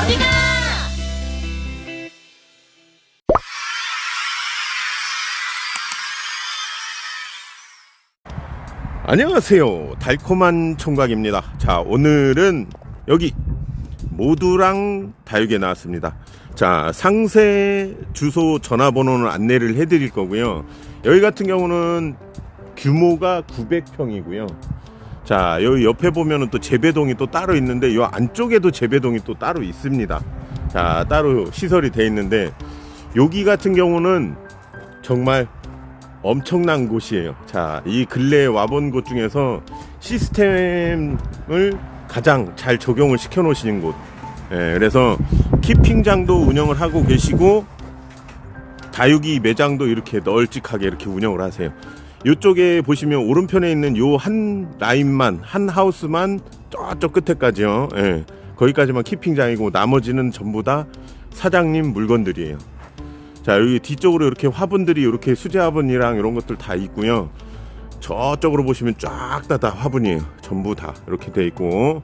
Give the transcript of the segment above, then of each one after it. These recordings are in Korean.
어디가? 안녕하세요. 달콤한 총각입니다. 자, 오늘은 여기 모두랑 다육에 나왔습니다. 자, 상세 주소 전화번호는 안내를 해드릴 거고요. 여기 같은 경우는 규모가 900평이고요. 자, 여기 옆에 보면은 또 재배동이 또 따로 있는데 이 안쪽에도 재배동이 또 따로 있습니다. 자, 따로 시설이 돼 있는데 여기 같은 경우는 정말 엄청난 곳이에요. 자, 이 근래에 와본 곳 중에서 시스템을 가장 잘 적용을 시켜 놓으신 곳. 예, 그래서 키핑장도 운영을 하고 계시고 다육이 매장도 이렇게 널찍하게 이렇게 운영을 하세요. 이쪽에 보시면 오른편에 있는 요 한 라인만 한 하우스만 저쪽 끝에까지요. 예, 거기까지만 키핑장이고 나머지는 전부 다 사장님 물건들이에요. 자 여기 뒤쪽으로 이렇게 화분들이 이렇게 수제 화분이랑 이런 것들 다 있고요. 저쪽으로 보시면 쫙 다 다 화분이에요. 전부 다 이렇게 돼 있고.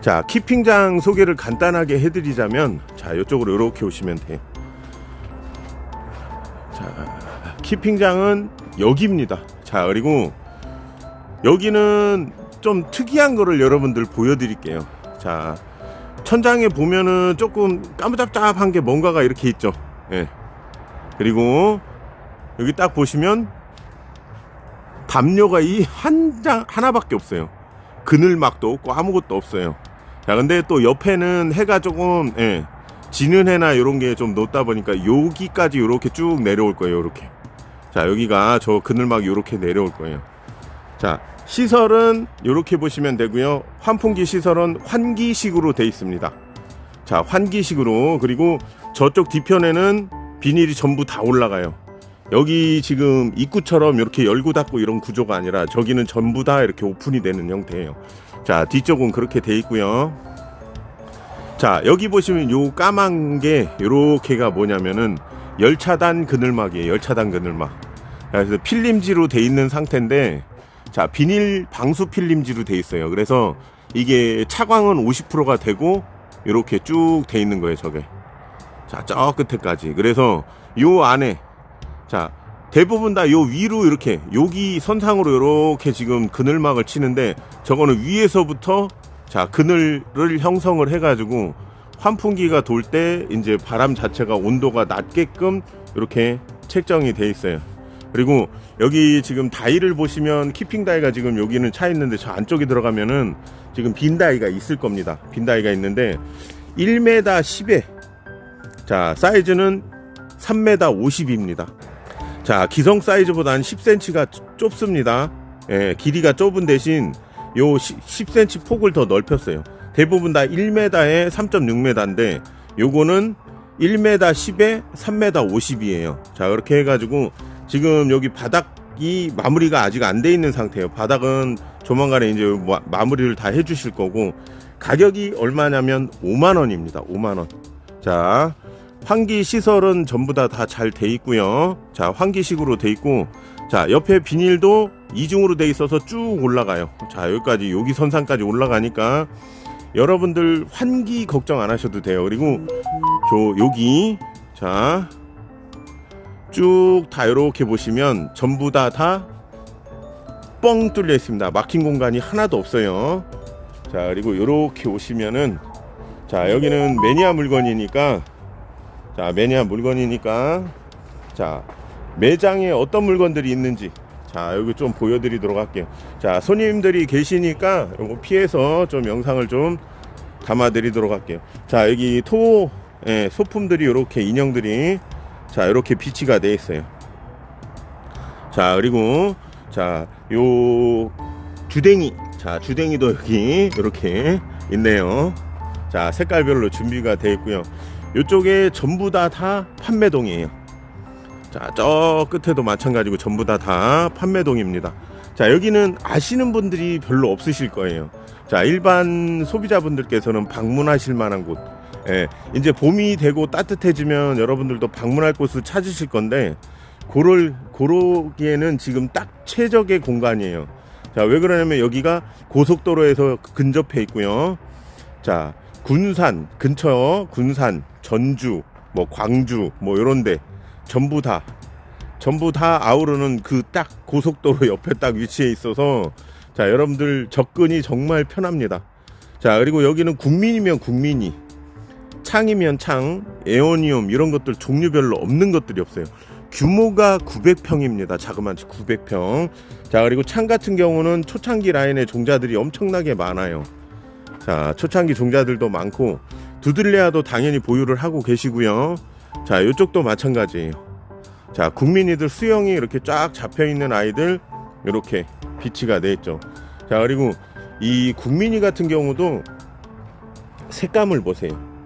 자 키핑장 소개를 간단하게 해드리자면 자 이쪽으로 이렇게 오시면 돼요. 자 키핑장은 여기입니다 자 그리고 여기는 좀 특이한 거를 여러분들 보여드릴게요 자 천장에 보면은 조금 까무잡잡한 게 뭔가가 이렇게 있죠. 예. 그리고 여기 딱 보시면 담요가 이 한 장 하나밖에 없어요. 그늘막도 없고 아무것도 없어요. 자, 근데 또 옆에는 해가 조금 예. 지는 해나 이런 게 좀 높다 보니까 여기까지 이렇게 쭉 내려올 거예요. 이렇게. 자, 여기가 저 그늘막이 이렇게 내려올 거예요. 자, 시설은 이렇게 보시면 되고요. 환풍기 시설은 환기식으로 돼 있습니다. 자, 환기식으로 그리고 저쪽 뒤편에는 비닐이 전부 다 올라가요. 여기 지금 입구처럼 이렇게 열고 닫고 이런 구조가 아니라 저기는 전부 다 이렇게 오픈이 되는 형태예요. 자, 뒤쪽은 그렇게 돼 있고요. 자, 여기 보시면 요 까만 게 요렇게가 뭐냐면은 열차단 그늘막이에요. 열차단 그늘막. 그래서 필름지로 돼 있는 상태인데 자, 비닐 방수 필름지로 돼 있어요. 그래서 이게 차광은 50%가 되고 이렇게 쭉 돼 있는 거예요, 저게. 자, 저 끝에까지. 그래서 요 안에 자, 대부분 다 요 위로 이렇게 여기 선상으로 이렇게 지금 그늘막을 치는데 저거는 위에서부터 자, 그늘을 형성을 해 가지고 환풍기가 돌 때 이제 바람 자체가 온도가 낮게끔 이렇게 책정이 돼 있어요. 그리고 여기 지금 다이를 보시면 키핑 다이가 지금 여기는 차 있는데 저 안쪽에 들어가면은 지금 빈 다이가 있을 겁니다. 빈 다이가 있는데 1m 10에 자 사이즈는 3m 50입니다. 자 기성 사이즈보다는 10cm가 좁습니다. 예, 길이가 좁은 대신 요 10cm 폭을 더 넓혔어요. 대부분 다 1m에 3.6m인데 요거는 1m 10에 3m 50이에요. 자 그렇게 해가지고 지금 여기 바닥이 마무리가 아직 안 돼 있는 상태예요. 바닥은 조만간에 이제 마- 마무리를 다 해주실 거고 가격이 얼마냐면 5만 원입니다. 5만 원. 자 환기 시설은 전부 다 다 잘 돼 있고요. 자 환기식으로 돼 있고 자 옆에 비닐도 이중으로 돼 있어서 쭉 올라가요. 자 여기까지 여기 선상까지 올라가니까 여러분들 환기 걱정 안 하셔도 돼요. 그리고 저 여기 자 쭉 다 이렇게 보시면 전부 다 다 뻥 뚫려 있습니다. 막힌 공간이 하나도 없어요. 자 그리고 이렇게 오시면은 자 여기는 매니아 물건이니까 자 매니아 물건이니까 자 매장에 어떤 물건들이 있는지 자 여기 좀 보여드리도록 할게요. 자 손님들이 계시니까 요거 피해서 좀 영상을 좀 담아 드리도록 할게요. 자 여기 토 예, 소품들이 이렇게 인형들이 자 이렇게 비치가 돼 있어요. 자 그리고 자요 주댕이 자 주댕이도 여기 이렇게 있네요. 자 색깔별로 준비가 되어 있고요. 이쪽에 전부 다 다 판매동이에요. 자, 저 끝에도 마찬가지고 전부 다 다 판매동입니다. 자, 여기는 아시는 분들이 별로 없으실 거예요. 자, 일반 소비자분들께서는 방문하실 만한 곳. 예, 이제 봄이 되고 따뜻해지면 여러분들도 방문할 곳을 찾으실 건데, 고를, 고르기에는 지금 딱 최적의 공간이에요. 자, 왜 그러냐면 여기가 고속도로에서 근접해 있고요. 자, 군산 근처 군산 전주 뭐 광주 뭐 요런 데 전부 다 전부 다 아우르는 그 딱 고속도로 옆에 딱 위치해 있어서 자 여러분들 접근이 정말 편합니다 자 그리고 여기는 국민이면 국민이 창이면 창 에어니움 이런 것들 종류별로 없는 것들이 없어요. 규모가 900평입니다. 자그마치 900평. 자 그리고 창 같은 경우는 초창기 라인의 종자들이 엄청나게 많아요. 자 초창기 종자들도 많고 두들레아도 당연히 보유를 하고 계시고요. 자 이쪽도 마찬가지예요. 자 국민이들 수영이 이렇게 쫙 잡혀 있는 아이들 이렇게 비치가 돼 있죠. 자 그리고 이 국민이 같은 경우도 색감을 보세요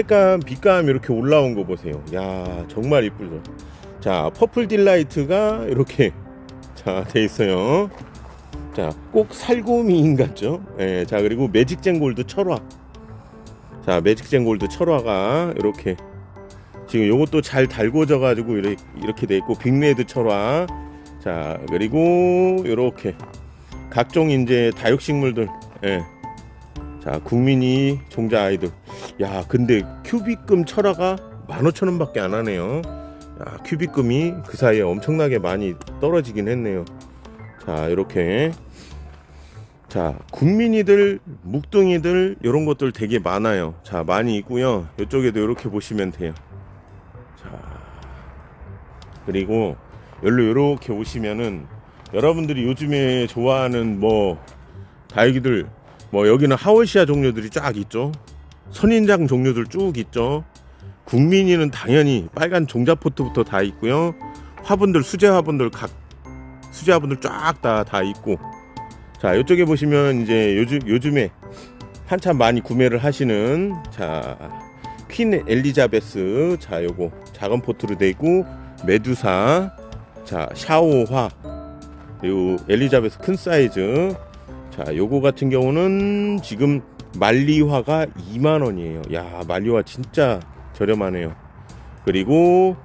색감 빛감 이렇게 올라온 거 보세요. 야 정말 이쁘죠? 자 퍼플 딜라이트가 이렇게 자 돼 있어요. 자 꼭 살구미인 같죠? 예, 자 그리고 매직젠 골드 철화. 자 매직젠 골드 철화가 이렇게 지금 요것도 잘 달궈져 가지고 이렇게 이렇게 돼 있고 빅레드 철화. 자 그리고 이렇게 각종 이제 다육식물들 예. 자 국민이 종자 아이들. 야 근데 큐비금 철화가 15,000원 밖에 안 하네요. 야 큐비금이 그 사이에 엄청나게 많이 떨어지긴 했네요. 자 이렇게. 자 국민이들 묵둥이들 이런 것들 되게 많아요. 자 많이 있고요. 이쪽에도 이렇게 보시면 돼요. 자 그리고 열로 이렇게 오시면은 여러분들이 요즘에 좋아하는 뭐 다육이들 뭐 여기는 하월시아 종류들이 쫙 있죠. 선인장 종류들 쭉 있죠. 국민이는 당연히 빨간 종자 포트부터 다 있고요. 화분들 수제 화분들 각 수제 화분들 쫙 다다 있고. 자 이쪽에 보시면 이제 요즘 요즘에 한참 많이 구매를 하시는 자 퀸 엘리자베스. 자 요거 작은 포트로 돼 있고 메두사. 자 샤오화. 그리고 엘리자베스 큰 사이즈 자 요거 같은 경우는 지금 말리화가 2만원이에요. 야 말리화 진짜 저렴하네요. 그리고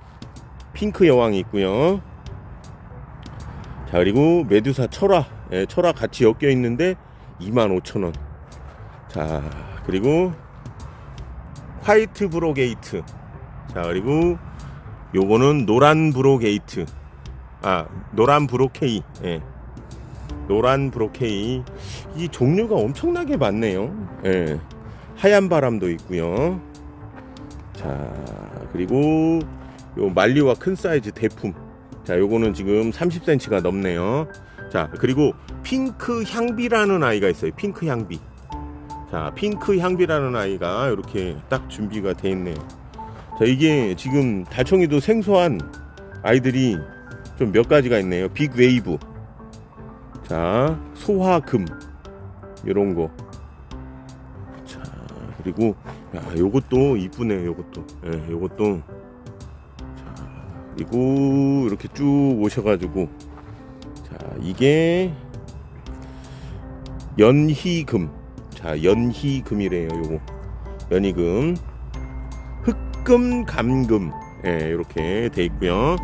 핑크 여왕이 있고요. 자 그리고 메두사 철화. 예, 철화 같이 엮여 있는데 25,000원. 자 그리고 화이트 브로 게이트. 자 그리고 요거는 노란 브로 게이트. 아 노란 브로 케이. 예. 노란 브로 케이. 이 종류가 엄청나게 많네요. 예. 하얀 바람도 있고요. 자 그리고 요 말리와 큰 사이즈 대품. 자 요거는 지금 30cm가 넘네요. 자 그리고 핑크 향비라는 아이가 있어요. 핑크 향비. 자 핑크 향비라는 아이가 이렇게 딱 준비가 돼 있네요. 자 이게 지금 달총이도 생소한 아이들이 좀 몇 가지가 있네요. 빅 웨이브 자 소화금. 요런 거 자 그리고 야 요것도 이쁘네요 요것도. 예 요것도. 자 그리고 이렇게 쭉 오셔 가지고. 자 이게 연희금. 자 연희금이래요 요거. 연희금. 흑금 감금. 예 이렇게 돼 있고요.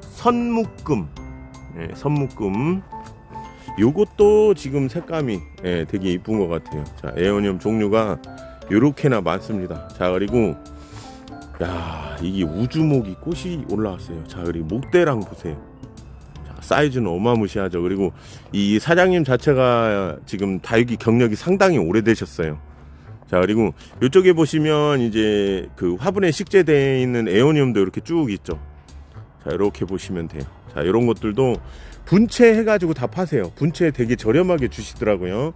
선묶금. 예 선묶금 요것도 지금 색감이 예, 되게 이쁜 것 같아요. 자 에어니움 종류가 요렇게나 많습니다. 자 그리고 야 이게 우주목이 꽃이 올라왔어요. 자 그리고 목대랑 보세요. 자, 사이즈는 어마무시하죠. 그리고 이 사장님 자체가 지금 다육이 경력이 상당히 오래되셨어요. 자 그리고 이쪽에 보시면 이제 그 화분에 식재되어 있는 에어니움도 이렇게 쭉 있죠. 자 이렇게 보시면 돼요. 자 이런 것들도 분체 해가지고 다 파세요. 분체 되게 저렴하게 주시더라고요.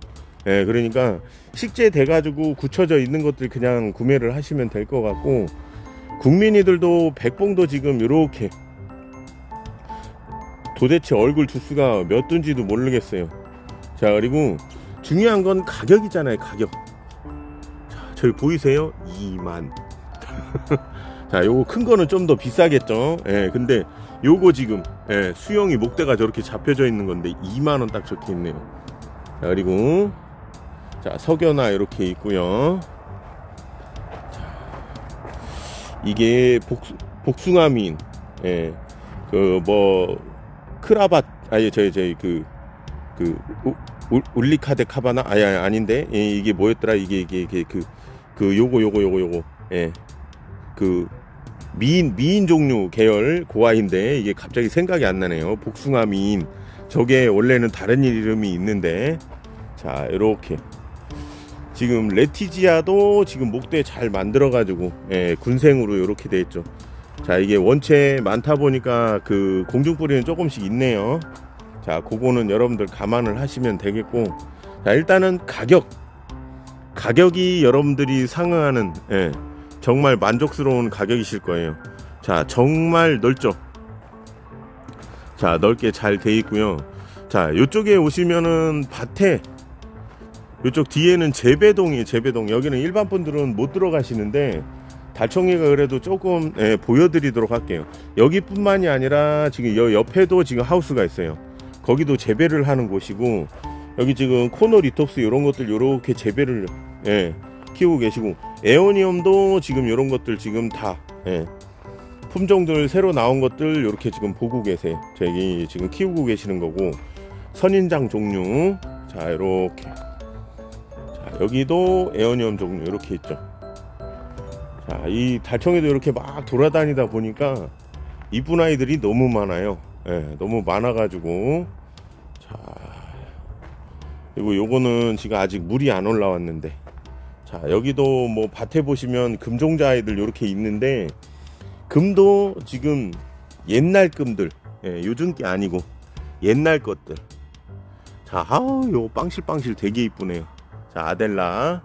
예 그러니까 식재 돼가지고 굳혀져 있는 것들 그냥 구매를 하시면 될 것 같고 국민이들도 백봉도 지금 이렇게 도대체 얼굴 두수가 몇 둔지도 모르겠어요. 자 그리고 중요한 건 가격이잖아요 가격. 자 저기 보이세요? 2만. 자 요거 큰 거는 좀 더 비싸겠죠? 예 근데 요거 지금 예, 수영이 목대가 저렇게 잡혀져 있는 건데 2만 원 딱 적혀 있네요. 자 그리고 자 석연화 이렇게 있고요. 자, 이게 복수, 복숭아민 예, 그뭐그 아니 저희 저희 그그 울- 울리카데 카바나? 아니 아닌데? 예, 이게 뭐였더라? 이게 이게 이게 그그 요거 요거 요거 요거 예 그 미인 미인 종류 계열 고아인데 이게 갑자기 생각이 안 나네요. 복숭아 미인. 저게 원래는 다른 이름이 있는데. 자 이렇게. 지금 레티지아도 지금 목대 잘 만들어 가지고 예, 군생으로 이렇게 돼 있죠. 자 이게 원체 많다 보니까 그 공중 뿌리는 조금씩 있네요. 자 그거는 여러분들 감안을 하시면 되겠고. 자 일단은 가격. 가격이 여러분들이 상응하는 예, 정말 만족스러운 가격이실 거예요. 자 정말 넓죠? 자 넓게 잘 돼 있고요. 자 요쪽에 오시면은 밭에 요쪽 뒤에는 재배동이 재배동. 여기는 일반 분들은 못 들어가시는데 달청이가 그래도 조금 예, 보여드리도록 할게요. 여기뿐만이 아니라 지금 여 옆에도 지금 하우스가 있어요. 거기도 재배를 하는 곳이고 여기 지금 코너 리톡스 이런 것들 이렇게 재배를 예, 키우고 계시고 에어니엄도 지금 이런 것들 지금 다 예, 품종들 새로 나온 것들 이렇게 지금 보고 계세요. 저기 지금 키우고 계시는 거고 선인장 종류 자 이렇게 자 여기도 에어니엄 종류 이렇게 있죠. 자 이 달청에도 이렇게 막 돌아다니다 보니까 이쁜 아이들이 너무 많아요. 예, 너무 많아가지고 자 그리고 요거는 지금 아직 물이 안 올라왔는데 자 여기도 뭐 밭에 보시면 금종자 아이들 이렇게 있는데 금도 지금 옛날 금들 예, 요즘 게 아니고 옛날 것들. 자 아우 요 빵실빵실 되게 이쁘네요. 자 아델라.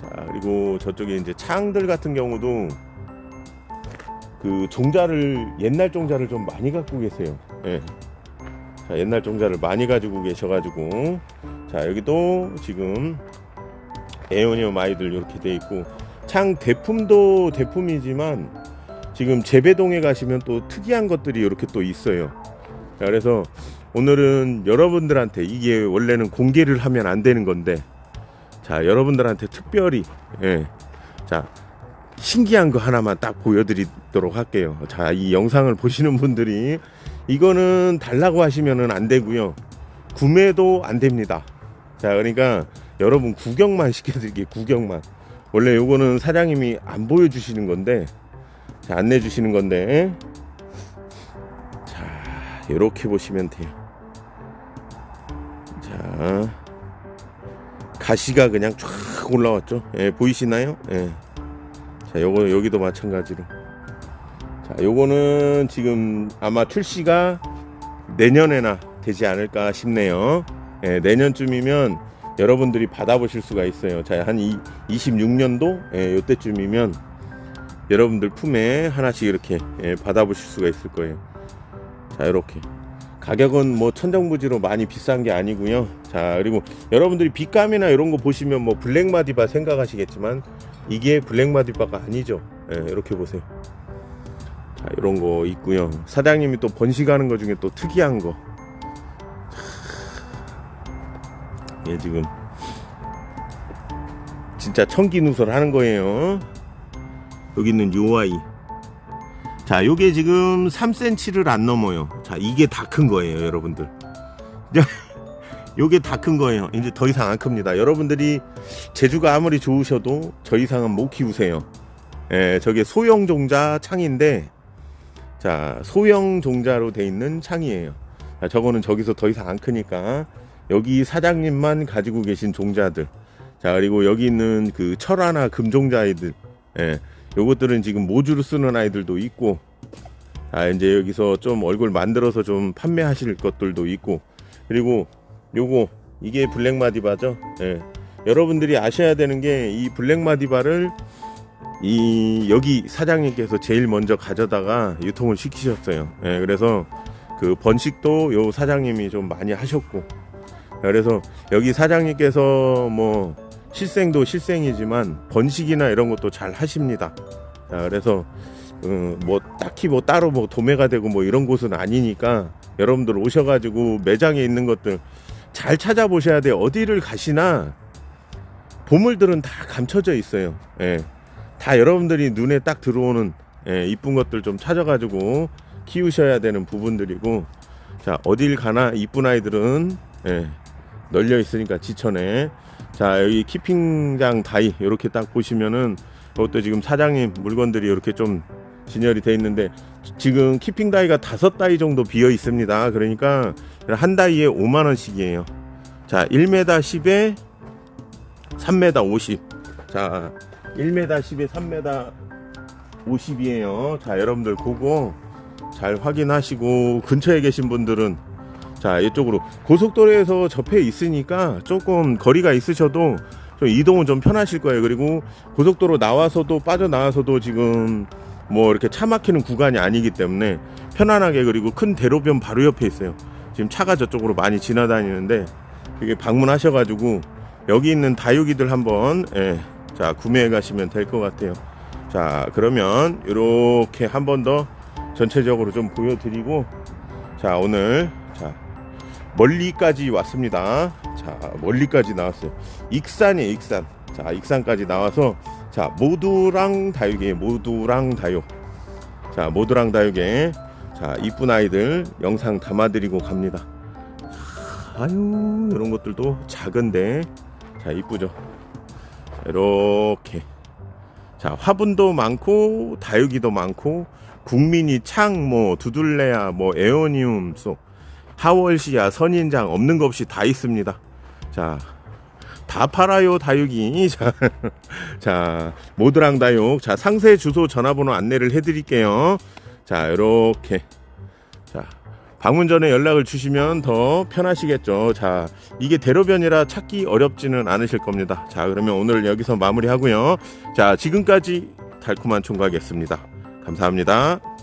자 그리고 저쪽에 이제 창들 같은 경우도 그 종자를 옛날 종자를 좀 많이 갖고 계세요. 예. 자, 옛날 종자를 많이 가지고 계셔가지고. 자 여기도 지금 에오니엄 아이들 이렇게 돼 있고 창 대품도 대품이지만 지금 재배동에 가시면 또 특이한 것들이 이렇게 또 있어요 자, 그래서 오늘은 여러분들한테 이게 원래는 공개를 하면 안 되는 건데 자 여러분들한테 특별히 예, 자 신기한 거 하나만 딱 보여드리도록 할게요 자 이 영상을 보시는 분들이 이거는 달라고 하시면은 안 되고요. 구매도 안 됩니다. 자, 그러니까 여러분 구경만 시켜드릴게요. 구경만. 원래 요거는 사장님이 안 보여주시는 건데, 자, 안내 주시는 건데, 자, 이렇게 보시면 돼요. 자, 가시가 그냥 쫙 올라왔죠. 예, 보이시나요? 예. 자, 요거 여기도 마찬가지로. 자, 요거는 지금 아마 출시가 내년에나 되지 않을까 싶네요. 예, 내년쯤이면 여러분들이 받아보실 수가 있어요. 자, 한 이, 26년도 예, 요때쯤이면 여러분들 품에 하나씩 이렇게 예, 받아보실 수가 있을 거예요. 자, 이렇게 가격은 뭐 천정부지로 많이 비싼 게 아니고요. 자, 그리고 여러분들이 빛감이나 이런 거 보시면 뭐 블랙마디바 생각하시겠지만 이게 블랙마디바가 아니죠. 예, 이렇게 보세요. 자, 이런 거 있고요. 사장님이 또 번식하는 거 중에 또 특이한 거. 얘 지금 진짜 청기 누설 하는 거예요. 여기 있는 요 아이. 자, 요게 지금 3cm를 안 넘어요. 자, 이게 다 큰 거예요, 여러분들. 요게 다 큰 거예요. 이제 더 이상 안 큽니다. 여러분들이 제주가 아무리 좋으셔도 저 이상은 못 키우세요. 예, 저게 소형 종자 창인데 자, 소형 종자로 돼 있는 창이에요. 자, 저거는 저기서 더 이상 안 크니까 여기 사장님만 가지고 계신 종자들. 자, 그리고 여기 있는 그 철화나 금종자 아이들. 예. 요것들은 지금 모주로 쓰는 아이들도 있고. 자, 이제 여기서 좀 얼굴 만들어서 좀 판매하실 것들도 있고. 그리고 요거 이게 블랙마디바죠. 예. 여러분들이 아셔야 되는 게 이 블랙마디바를 이 여기 사장님께서 제일 먼저 가져다가 유통을 시키셨어요. 예, 그래서 그 번식도 요 사장님이 좀 많이 하셨고 그래서 여기 사장님께서 뭐 실생도 실생이지만 번식이나 이런 것도 잘 하십니다. 자, 그래서 음, 뭐 딱히 뭐 따로 뭐 도매가 되고 뭐 이런 곳은 아니니까 여러분들 오셔가지고 매장에 있는 것들 잘 찾아보셔야 돼요. 어디를 가시나 보물들은 다 감춰져 있어요. 예. 다 여러분들이 눈에 딱 들어오는 예, 이쁜 것들 좀 찾아가지고 키우셔야 되는 부분들이고 자 어딜 가나 이쁜 아이들은 예, 널려 있으니까 지천에. 자 여기 키핑장 다이 이렇게 딱 보시면은 그것도 지금 사장님 물건들이 이렇게 좀 진열이 돼 있는데 지금 키핑 다이가 다섯 다이 정도 비어 있습니다. 그러니까 한 다이에 5만 원씩이에요. 자 1m 10에 3m 50 자 1m 10에 3m 50이에요. 자 여러분들 그거 잘 확인하시고 근처에 계신 분들은 자 이쪽으로. 고속도로에서 접해 있으니까 조금 거리가 있으셔도 좀 이동은 좀 편하실 거예요. 그리고 고속도로 나와서도 빠져나와서도 지금 뭐 이렇게 차 막히는 구간이 아니기 때문에 편안하게 그리고 큰 대로변 바로 옆에 있어요. 지금 차가 저쪽으로 많이 지나다니는데 이게 방문하셔 가지고 여기 있는 다육이들 한번 예, 자 구매해 가시면 될 것 같아요. 자 그러면 이렇게 한 번 더 전체적으로 좀 보여드리고 자 오늘 자 멀리까지 왔습니다. 자 멀리까지 나왔어요. 익산이에요 익산. 자 익산까지 나와서 자 모두랑 다육이에요 모두랑 다육. 자 모두랑 다육에 자 이쁜 아이들 영상 담아드리고 갑니다. 아유 이런 것들도 작은데. 자 이쁘죠? 자, 이렇게. 자 화분도 많고 다육이도 많고 국민이 창 뭐 두둘레야 뭐 에오니움 소 하월시야 선인장 없는 거 없이 다 있습니다. 자 다 팔아요 다육이. 자, 자 모드랑 다육. 자 상세 주소 전화번호 안내를 해드릴게요. 자 이렇게. 자 방문 전에 연락을 주시면 더 편하시겠죠. 자 이게 대로변이라 찾기 어렵지는 않으실 겁니다. 자 그러면 오늘 여기서 마무리하고요. 자 지금까지 달콤한 총각이었습니다. 감사합니다